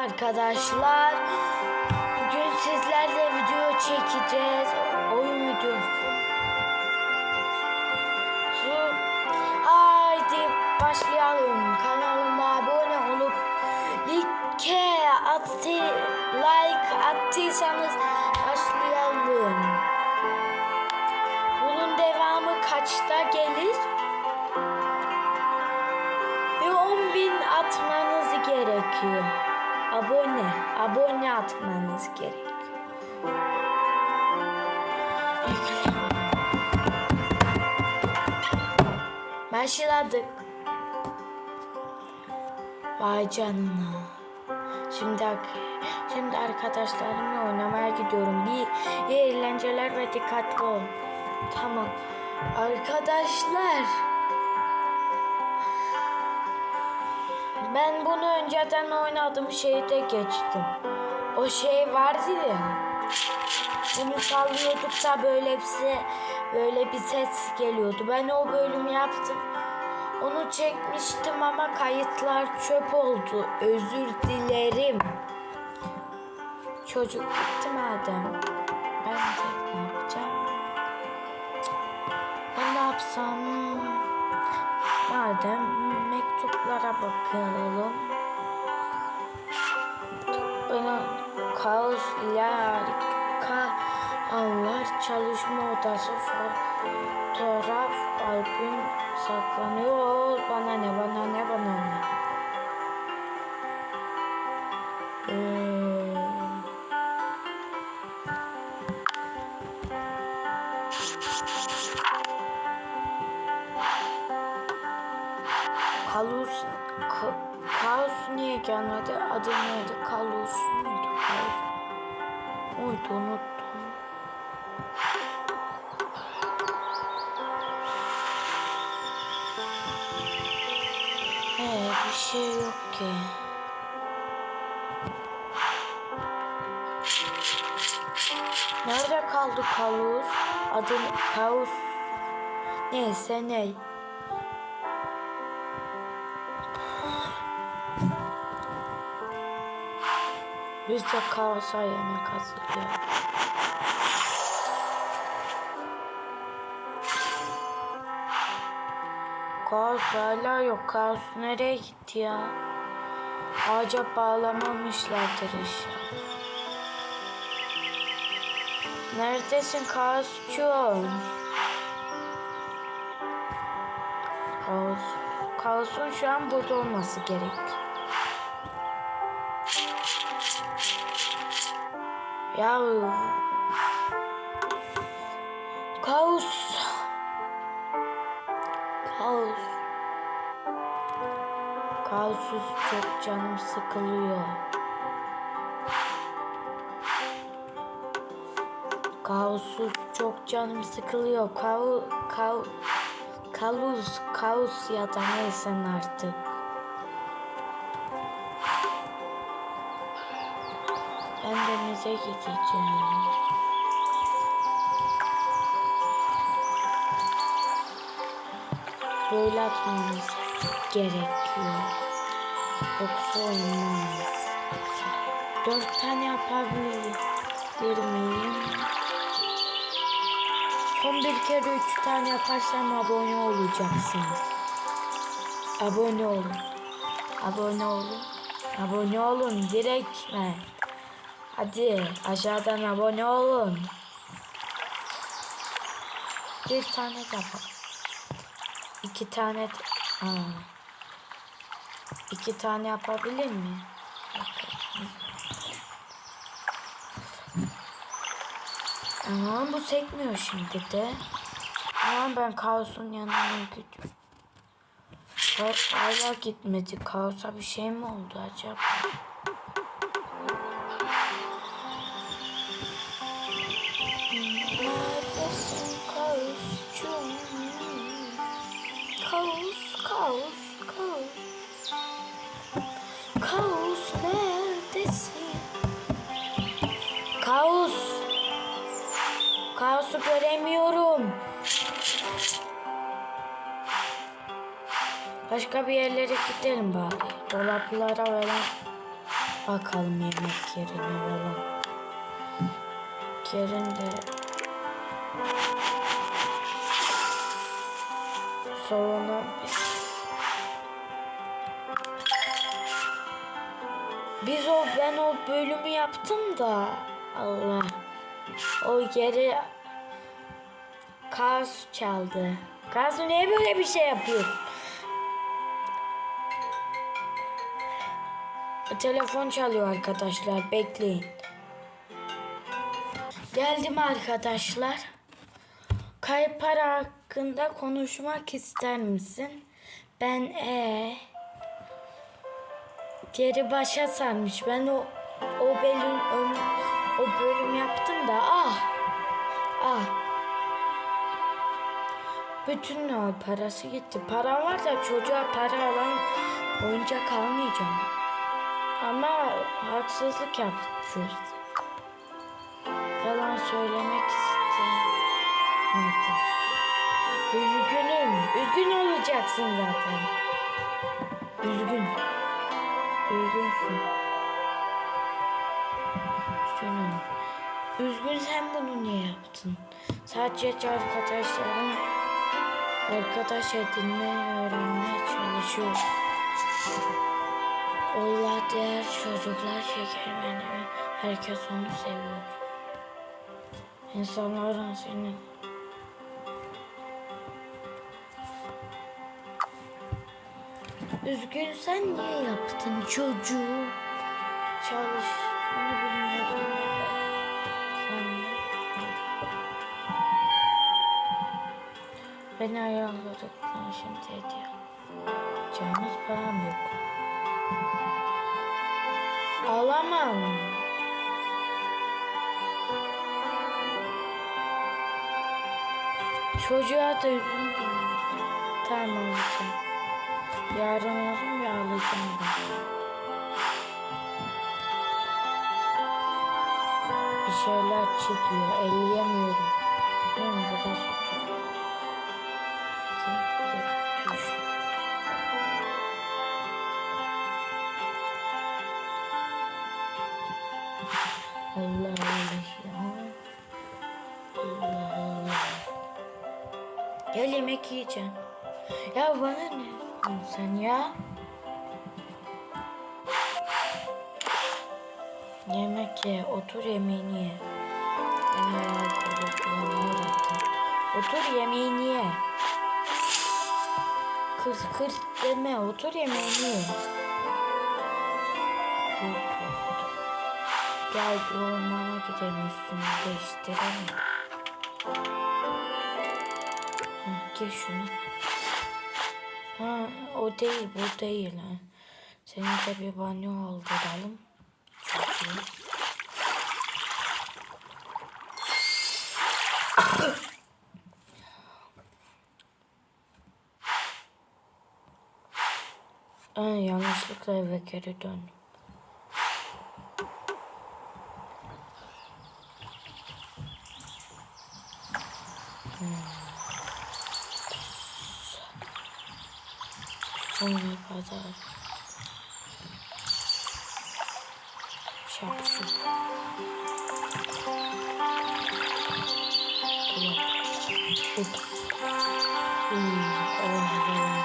arkadaşlar. Bugün sizlerle video çekeceğiz. Oyun videosu. Şu- Haydi başlayalım. Kanalıma abone olup like, attı, like attıysanız başlayalım. Bunun devamı kaçta gelir? Bir 10 bin atmanız gerekiyor. Abone, abone atmanız. Yükle. Başladık. Vay canına. Şimdi şimdi arkadaşlarımla oynamaya gidiyorum. Bir iyi eğlenceler ve dikkatli ol. Tamam. Arkadaşlar. Ben bunu önceden oynadığım şeyde geçtim. O şey vardı ya. Bunu sallıyorduk da böyle bir, böyle bir ses geliyordu. Ben o bölümü yaptım. Onu çekmiştim ama kayıtlar çöp oldu. Özür dilerim. Çocuk gitti madem. Ben de ne yapacağım? Ben ne yapsam? Madem mektuplara bakalım. Bana kaos harika anlar çalışma odası fotoğraf albüm saklanıyor. Bana ne bana ne bana ne. Ka, Kaos niye gelmedi? Adı neydi? Kalus muydu? Kaos muydu? Unuttum. Ee, bir şey yok ki. Nerede kaldı Kalus? Adı Kaos. Neyse ne. Biz de kaosa yemek hazırlayalım. Kaos hala yok. Kaos nereye gitti ya? Ağaca bağlamamışlardır inşallah. Neredesin kaosçum? Kaos. Kaosun şu an burada olması gerek. Ya kaos. Kaos. Kaossuz çok canım sıkılıyor. Kaossuz çok canım sıkılıyor. Kaos kaos kaos kaos ya da neyse artık Ben denize gideceğim. Böyle atmamız gerekiyor. Yoksa olmaz. Dört tane yapabilir miyim? Son bir kere üç tane yaparsam abone olacaksınız. Abone olun. Abone olun. Abone olun direkt mi? Hadi aşağıdan abone olun. Bir tane yapalım. İki tane. Aa. İki tane yapabilir mi? Ama bu sekmiyor şimdi de. Ama ben kaosun yanına gidiyorum. Hala gitmedi. Kaosa bir şey mi oldu acaba? Göremiyorum. Başka bir yerlere gidelim bari. Dolaplara falan Bakalım yemek yerine falan. Yerinde biz Biz o ben o bölümü yaptım da Allah o yeri Kaz çaldı. Kaz niye böyle bir şey yapıyor? Telefon çalıyor arkadaşlar. Bekleyin. Geldim arkadaşlar. Kayıp para hakkında konuşmak ister misin? Ben e geri başa sarmış. Ben o o bölüm o, o bölüm yaptım da ah ah bütün o parası gitti. Para var da çocuğa para alan oyuncak almayacağım. Ama haksızlık yaptırdı. Yalan söylemek istemedim. Üzgünüm. Üzgün olacaksın zaten. Üzgün. Üzgünsün. Üzgünüm. Üzgün sen bunu niye yaptın? Sadece arkadaşların arkadaş edinmeye öğrenmeye çalışıyor. Allah diğer çocuklar şeker benim. Herkes onu seviyor. İnsanların seni Üzgünsen niye yaptın çocuğu? Çalış. Onu bilmiyorum. Beni ayarladıktan şimdi hediye. Canımız param yok. Alamam. Çocuğa da üzüldüm. Tamam. Yarın olsun bir alacağım ben. Bir şeyler çıkıyor. Elleyemiyorum. Değil mi? Allah Allah ya. Allah Allah. Gel yemek yiyeceğim. Ya bana ne sen ya? Yemek ye, otur yemeğini ye. Otur yemeğini ye. Kır kır deme, otur yemeğini ye. Gel bir ormana gidelim üstünü değiştirelim. Ha, giy şunu. Ha, o değil, bu değil. Ha. Seni de bir banyo aldıralım. Çok iyi. Aa, yanlışlıkla eve geri döndüm. Hmm. ne kadar şapşup. Dolap. Ups. Hmm, oh, görmek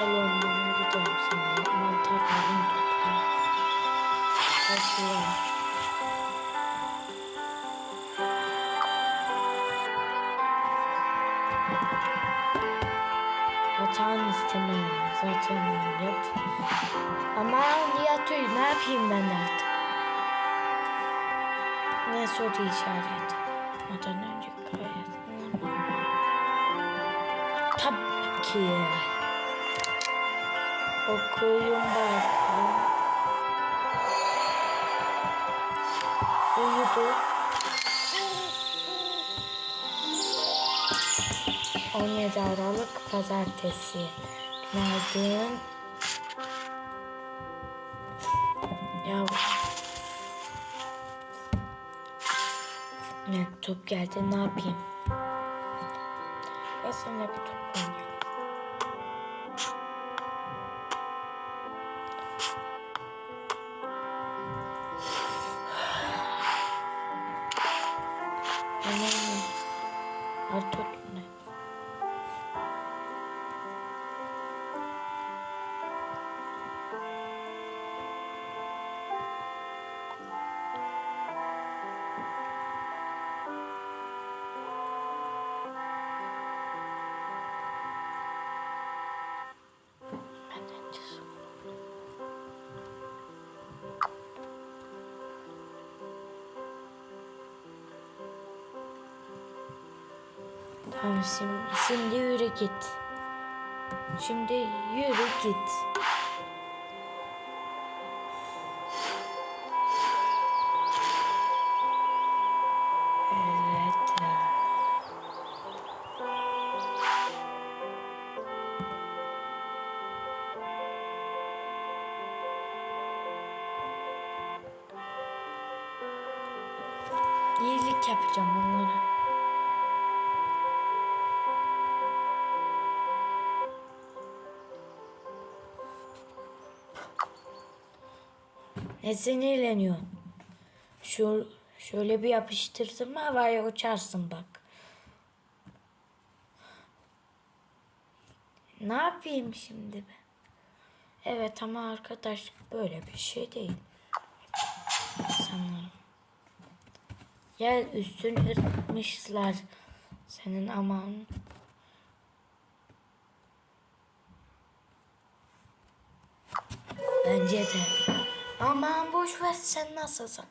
Balonlara gidelim şimdi. Mantar falan toplayalım. Toplayalım. Yatağın istemeye zaten yat. Ama yatıyor ne yapayım ben artık. Ne soru işareti. Ondan önce gayet. Tabii ki. Okuyun bakalım. Uyudu. 17 Aralık pazartesi. Günaydın. Ya mektup geldi ne yapayım? Ben seninle bir top oynayayım. Annem, Artur ne? Tamam şimdi, şimdi yürü git. Şimdi yürü git. Evet. İyilik yapacağım onlara. Ne sinirleniyor? Şu şöyle bir yapıştırdım havaya uçarsın bak. Ne yapayım şimdi ben? Evet ama arkadaş böyle bir şey değil. Sanırım. Gel üstün ırtmışlar. Senin aman. Bence de. Aman boş ver sen nasılsın?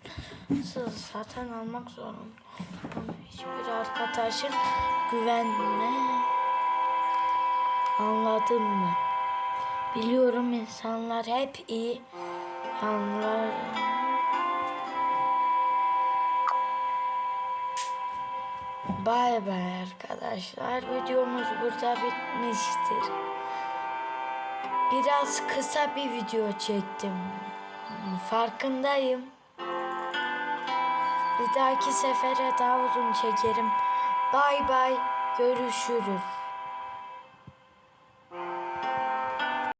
Nasıl zaten almak zorunda. Hiçbir arkadaşın güvenme. Anladın mı? Biliyorum insanlar hep iyi. Anlar. Bay bay arkadaşlar. Videomuz burada bitmiştir. Biraz kısa bir video çektim. Farkındayım. Bir dahaki sefere daha uzun çekerim. Bay bay. Görüşürüz.